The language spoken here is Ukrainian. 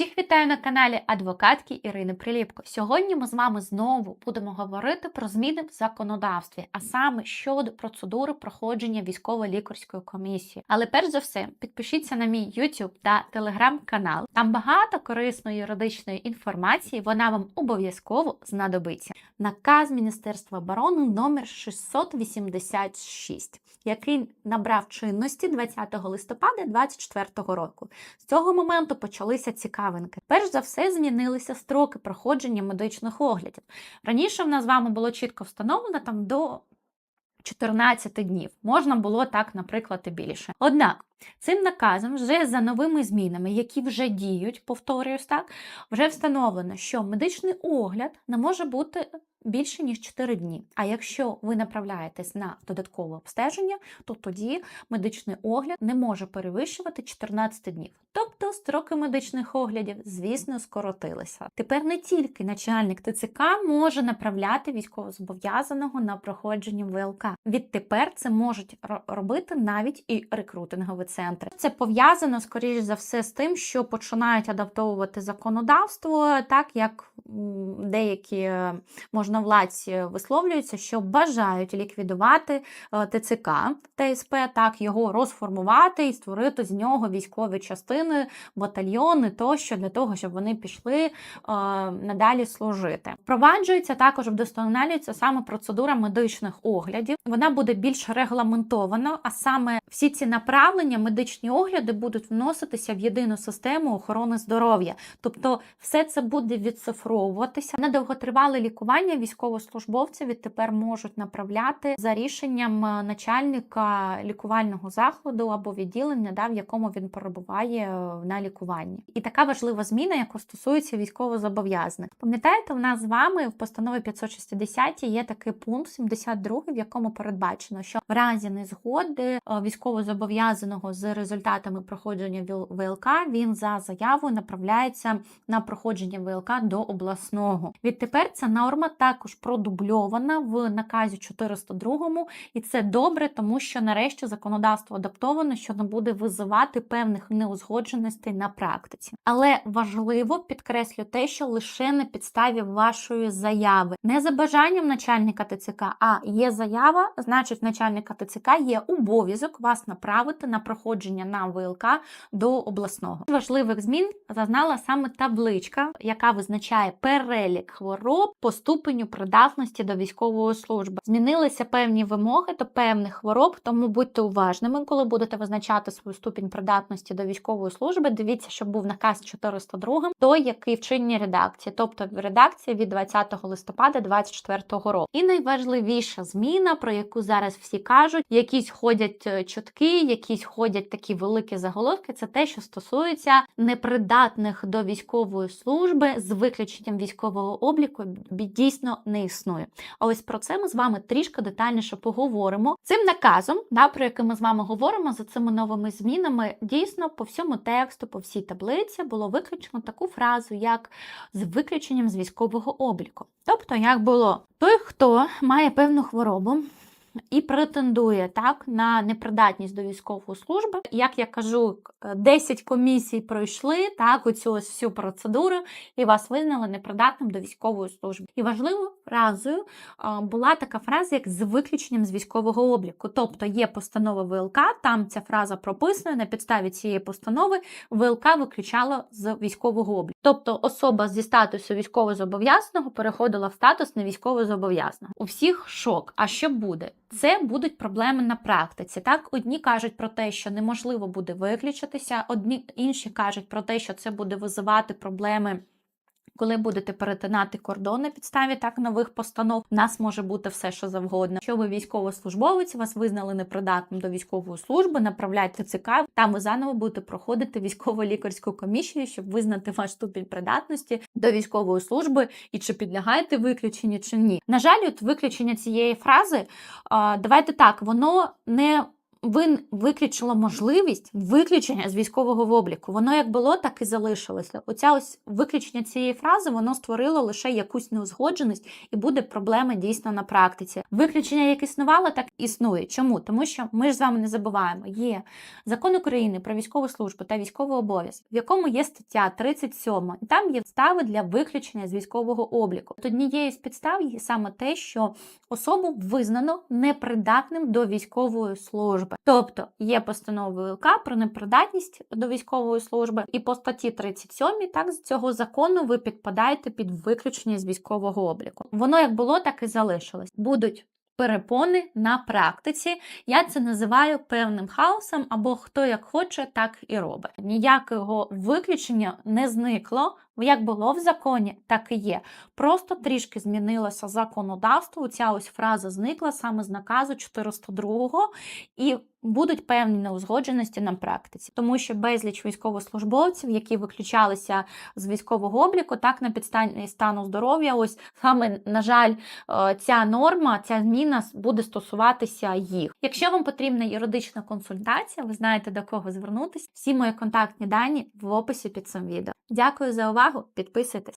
Всіх вітаю на каналі адвокатки Ірини Приліпко. Сьогодні ми з вами знову будемо говорити про зміни в законодавстві, а саме щодо процедури проходження військово-лікарської комісії. Але перш за все, підпишіться на мій YouTube та Telegram канал. Там багато корисної юридичної інформації. Вона вам обов'язково знадобиться. Наказ Міністерства оборони номер 686, який набрав чинності 20 листопада 2024 року. З цього моменту почалися цікавинки. Перш за все, змінилися строки проходження медичних оглядів. Раніше в нас з вами було чітко встановлено там до 14 днів. Можна було так, наприклад, і більше. Однак цим наказом, вже за новими змінами, які вже діють, повторююсь так, вже встановлено, що медичний огляд не може бути більше ніж 4 дні. А якщо ви направляєтесь на додаткове обстеження, то тоді медичний огляд не може перевищувати 14 днів. Тобто строки медичних оглядів, звісно, скоротилися. Тепер не тільки начальник ТЦК може направляти військовозобов'язаного на проходження ВЛК. Відтепер це можуть робити навіть і рекрутингові центри. Це пов'язано, скоріш за все, з тим, що починають адаптовувати законодавство, так як деякі е, можновладці висловлюються, що бажають ліквідувати е, ТЦК ТСП, так його розформувати і створити з нього військові частини, батальйони тощо для того, щоб вони пішли е, надалі служити. Впроваджується також вдосконалюється саме процедура медичних оглядів. Вона буде більш регламентована, а саме всі ці направлення, медичні огляди будуть вноситися в єдину систему охорони здоров'я. Тобто, все це буде відцифровуватися. На довготривале лікування військовослужбовці відтепер можуть направляти за рішенням е, начальника лікувального закладу або відділення, да, в якому він перебуває е, на лікуванні. І така важлива зміна, яка стосується військовозобов'язаних. Пам'ятаєте, у нас з вами в постанові 560 є такий пункт 72, в якому передбачено, що в разі незгоди е, військовозобов'язаного з результатами проходження ВЛК він за заявою направляється на проходження ВЛК до обласного. Відтепер ця норма також продубльована в наказі 402, і це добре, тому що нарешті законодавство адаптовано, що не буде визивати певних неузгодженостей на практиці. Але важливо підкреслю те, що лише на підставі вашої заяви, не за бажанням начальника ТЦК, а є заява, значить, начальника ТЦК є обов'язок вас направити на проходження на ВЛК до обласного. Важливих змін зазнала саме табличка, яка визначає перелік хвороб по ступеню придатності до військової служби. Змінилися певні вимоги до певних хвороб, тому будьте уважними, коли будете визначати свою ступінь придатності до військової служби. Дивіться, щоб був наказ 402, той, який в чинній редакції, тобто в редакції від 20 листопада 2024 року. І найважливіша зміна, про яку зараз всі кажуть, якісь ходять е, чутки, якісь ходять такі великі заголовки. Це те, що стосується непридатних до військової служби з виключенням військового обліку, дійсно не існує. А ось про це ми з вами трішки детальніше поговоримо. Цим наказом, да, про який ми з вами говоримо, за цими новими змінами, дійсно по всьому тексту, по всій таблиці було виключено таку фразу, як з виключенням з військового обліку. Тобто, як було той, хто має певну хворобу. І претендує так на непридатність до військової служби. Як я кажу, е, 10 комісій пройшли так оцю ось всю процедуру, і вас визнали непридатним до військової служби. І важливою фразою була така фраза, як з виключенням з військового обліку. Тобто є постанова ВЛК, там ця фраза прописана. На підставі цієї постанови ВЛК виключала з військового обліку. Тобто особа зі статусу військовозобов'язаного переходила в статус невійськовозобов'язаного. У всіх шок. А що буде? Це будуть проблеми на практиці. Так, одні кажуть про те, що неможливо буде виключитися, одні інші кажуть про те, що це буде визивати проблеми. Коли будете перетинати кордон на підставі так нових постанов, у нас може бути все, що завгодно. Якщо ви військовослужбовець, вас визнали непридатним до військової служби, направляйте ЦК, там ви заново будете проходити військово-лікарську комісію, щоб визнати ваш ступінь придатності до військової служби і чи підлягаєте виключенню, чи ні. На жаль, от виключення цієї фрази, давайте так, воно не виключило можливість виключення з військового обліку. Воно як було, так і залишилося. Оця ось виключення цієї фрази воно створило лише якусь неузгодженість і буде проблема дійсно на практиці. Виключення, як існувало, так існує. Чому? Тому що ми ж з вами не забуваємо, є закон України про військову службу та військовий обов'язок, в якому є стаття 37, і там є підстави для виключення з військового обліку. От Однією з підстав є саме те, що особу визнано непридатним до військової служби. Тобто є постанова ВЛК про непридатність до військової служби, і по статті 37 так з цього закону ви підпадаєте під виключення з військового обліку. Воно як було, так і залишилось. Будуть перепони на практиці. Я це називаю певним хаосом, або хто як хоче, так і робить. Ніякого виключення не зникло. Як було в законі, так і є. Просто трішки змінилося законодавство. Ця ось фраза зникла саме з наказу 402-го, і будуть певні неузгодженості на практиці, тому що безліч військовослужбовців, які виключалися з військового обліку, так на підстані стану здоров'я, ось саме на жаль, е, ця норма, ця зміна буде стосуватися їх. Якщо вам потрібна юридична консультація, ви знаєте до кого звернутися. Всі мої контактні дані в описі під цим відео. Дякую за увагу, підписуйтесь.